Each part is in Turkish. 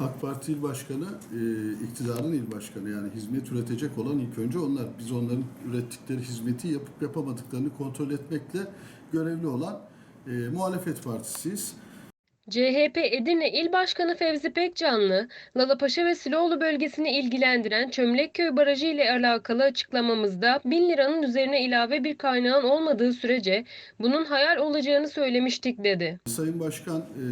AK Parti il başkanı, e, iktidarın il başkanı yani hizmet üretecek olan ilk önce onlar. Biz onların ürettikleri hizmeti yapıp yapamadıklarını kontrol etmekle görevli olan e, muhalefet partisiyiz. CHP Edirne İl Başkanı Fevzi Pekcanlı, Lalapaşa ve Siloğlu bölgesini ilgilendiren Çömlekköy Barajı ile alakalı açıklamamızda 1000 liranın üzerine ilave bir kaynağın olmadığı sürece bunun hayal olacağını söylemiştik dedi. Sayın Başkan e,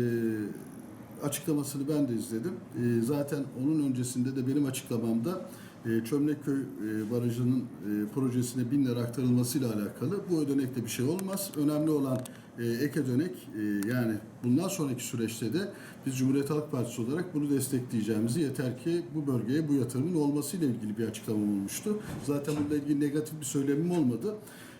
açıklamasını ben de izledim. E, zaten onun öncesinde de benim açıklamamda e, Çömlekköy e, Barajı'nın e, projesine 1000 lira aktarılmasıyla alakalı bu ödenekte bir şey olmaz. Önemli olan e, ek ödenek e, yani bundan sonraki süreçte de biz Cumhuriyet Halk Partisi olarak bunu destekleyeceğimizi yeter ki bu bölgeye bu yatırımın olmasıyla ilgili bir açıklamam olmuştu. Zaten bununla ilgili negatif bir söylemim olmadı.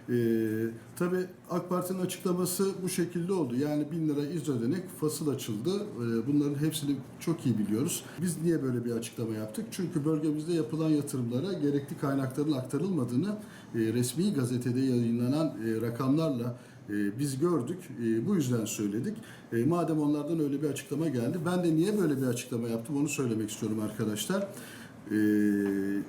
Ee, tabii AK Parti'nin açıklaması bu şekilde oldu. Yani 1000 lira iz ödenek fasıl açıldı. Ee, bunların hepsini çok iyi biliyoruz. Biz niye böyle bir açıklama yaptık? Çünkü bölgemizde yapılan yatırımlara gerekli kaynakların aktarılmadığını e, resmi gazetede yayınlanan e, rakamlarla e, biz gördük. E, bu yüzden söyledik. E, madem onlardan öyle bir açıklama geldi. Ben de niye böyle bir açıklama yaptım onu söylemek istiyorum arkadaşlar. Eee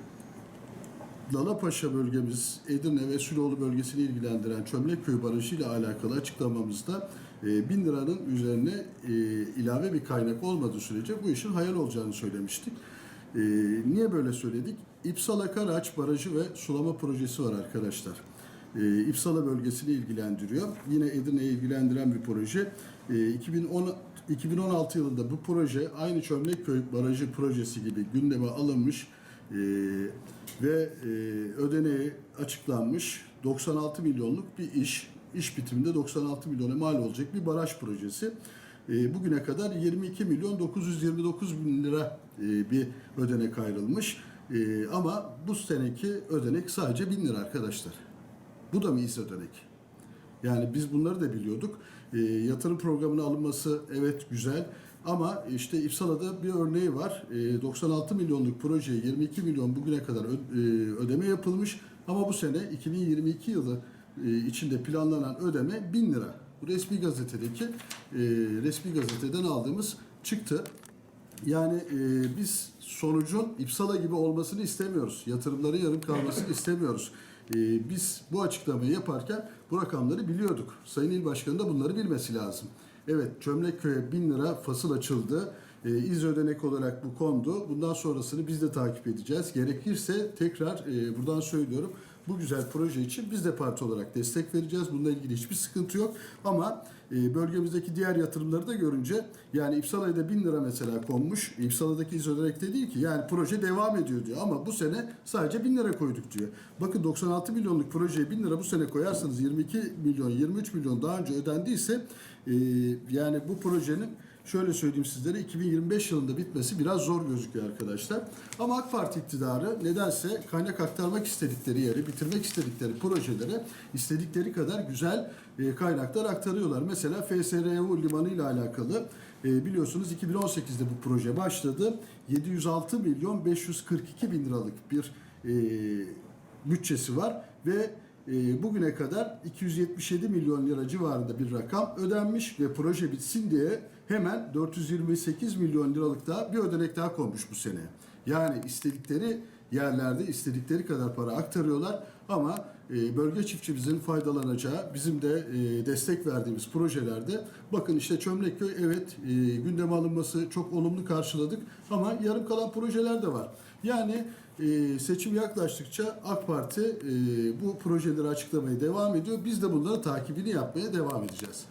Lalapaşa bölgemiz, Edirne ve Süloğlu bölgesini ilgilendiren Çömlekköy Barajı ile alakalı açıklamamızda e, 1000 liranın üzerine e, ilave bir kaynak olmadığı sürece bu işin hayal olacağını söylemiştik. E, niye böyle söyledik? İpsala Karaağaç Barajı ve sulama projesi var arkadaşlar. E, İpsala bölgesini ilgilendiriyor. Yine Edirne'yi ilgilendiren bir proje. E, 2010 2016 yılında bu proje aynı Çömlekköy Barajı projesi gibi gündeme alınmış e, ve e, ödeneği açıklanmış 96 milyonluk bir iş. İş bitiminde 96 milyona mal olacak bir baraj projesi. E, bugüne kadar 22 milyon 929 bin lira e, bir ödenek ayrılmış. E, ama bu seneki ödenek sadece 1000 lira arkadaşlar. Bu da mı iz ödenek? Yani biz bunları da biliyorduk. E, yatırım programına alınması evet güzel ama işte İpsala'da bir örneği var. E, 96 milyonluk projeye 22 milyon bugüne kadar e, ödeme yapılmış ama bu sene 2022 yılı e, içinde planlanan ödeme 1000 lira. Bu resmi gazetedeki e, resmi gazeteden aldığımız çıktı. Yani e, biz sonucun İpsala gibi olmasını istemiyoruz. Yatırımların yarım kalmasını istemiyoruz. E, biz bu açıklamayı yaparken bu rakamları biliyorduk. Sayın İl Başkanı da bunları bilmesi lazım. Evet Çömlekköy'e 1000 lira fasıl açıldı. E, iz ödenek olarak bu kondu. Bundan sonrasını biz de takip edeceğiz. Gerekirse tekrar e, buradan söylüyorum. Bu güzel proje için biz de parti olarak destek vereceğiz. Bununla ilgili hiçbir sıkıntı yok. Ama e, bölgemizdeki diğer yatırımları da görünce yani İpsala'ya da 1000 lira mesela konmuş. İpsala'daki iz ödenek de değil ki. Yani proje devam ediyor diyor. Ama bu sene sadece 1000 lira koyduk diyor. Bakın 96 milyonluk projeye 1000 lira bu sene koyarsanız 22 milyon 23 milyon daha önce ödendiyse e, yani bu projenin şöyle söyleyeyim sizlere 2025 yılında bitmesi biraz zor gözüküyor arkadaşlar. Ama AK Parti iktidarı nedense kaynak aktarmak istedikleri yeri, bitirmek istedikleri projelere istedikleri kadar güzel e, kaynaklar aktarıyorlar. Mesela FSRU limanı ile alakalı e, biliyorsunuz 2018'de bu proje başladı. 706 milyon 542 bin liralık bir e, bütçesi var ve bugüne kadar 277 milyon lira civarında bir rakam ödenmiş ve proje bitsin diye hemen 428 milyon liralık daha bir ödenek daha konmuş bu sene. Yani istedikleri yerlerde istedikleri kadar para aktarıyorlar ama e, bölge çiftçimizin faydalanacağı bizim de e, destek verdiğimiz projelerde bakın işte Çömlekköy evet e, gündeme alınması çok olumlu karşıladık ama yarım kalan projeler de var. Yani seçim yaklaştıkça AK Parti bu projeleri açıklamaya devam ediyor. Biz de bunları takibini yapmaya devam edeceğiz.